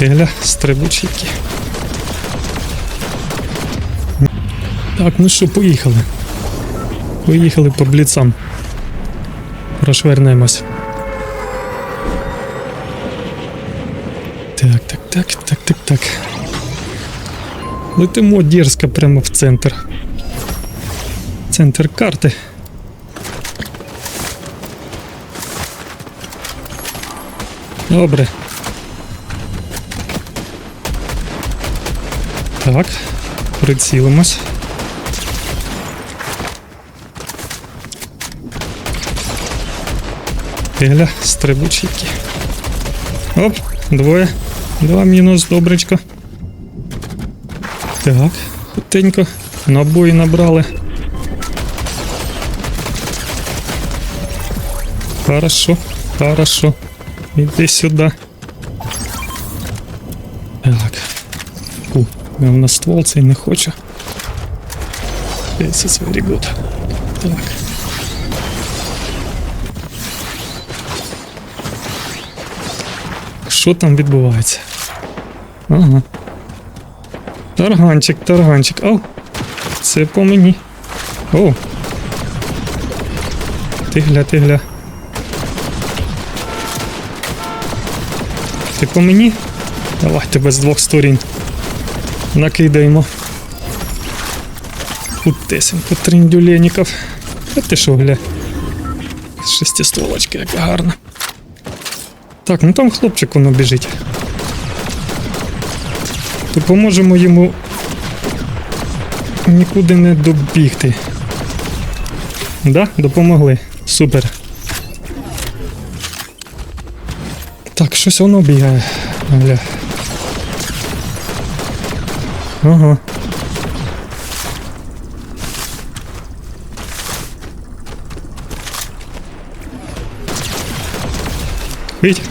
Гля, стрибучики. Так, ну що, поїхали. Поїхали по бліцам. Прошвернемось. Так, так, так, так, так, так. Летимо дерзко прямо в центр. Центр карти. Добре. Так, прицілимось. Гля, стрибучики. Оп, двоє. Два мінус, добречко. Так, хутенько. Набої набрали. Хорошо, хорошо. Іди сюди. Так. Я на ствол цей не хочу. This is very good. Так. Що там відбувається? Ага. Тарганчик, тарганчик. Ау. Це по мені. О. Ти гля. Ти по мені? Давай тебе з двох сторін. Накидаємо. Утесенько триндюленіков. А ти що, гля? Шестистволочка, яка гарна. Так, ну там хлопчик воно біжить. Допоможемо йому нікуди не добігти. Да, допомогли. Супер. Так, щось воно бігає. Гля. Ага. Хить,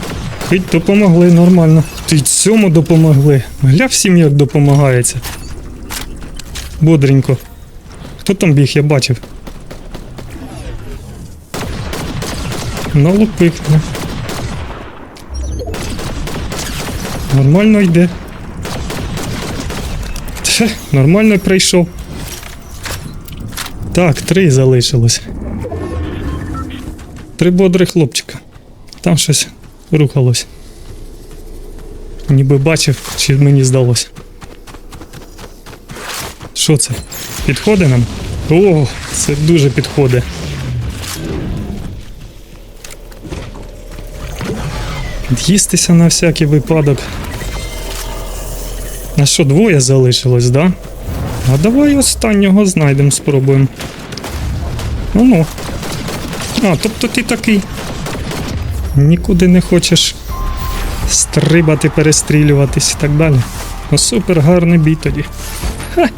хить, допомогли нормально. Ти цьому допомогли. Гля всім як допомагається. Бодренько. Хто там біг, я бачив. Налупив. Нормально йде. Тьфе, нормально прийшов. Так, три залишилось. Три бодрих хлопчика. Там щось рухалось. Ніби бачив, чи мені здалося. Що це? Підходить нам? О, це дуже підходить. Їстися на всякий випадок. А що, двоє залишилось, да? А давай останнього знайдемо, спробуємо. Ну ну. А, тобто ти такий. Нікуди не хочеш стрибати, перестрілюватись і так далі. Ну супер гарний бій тоді. Ха.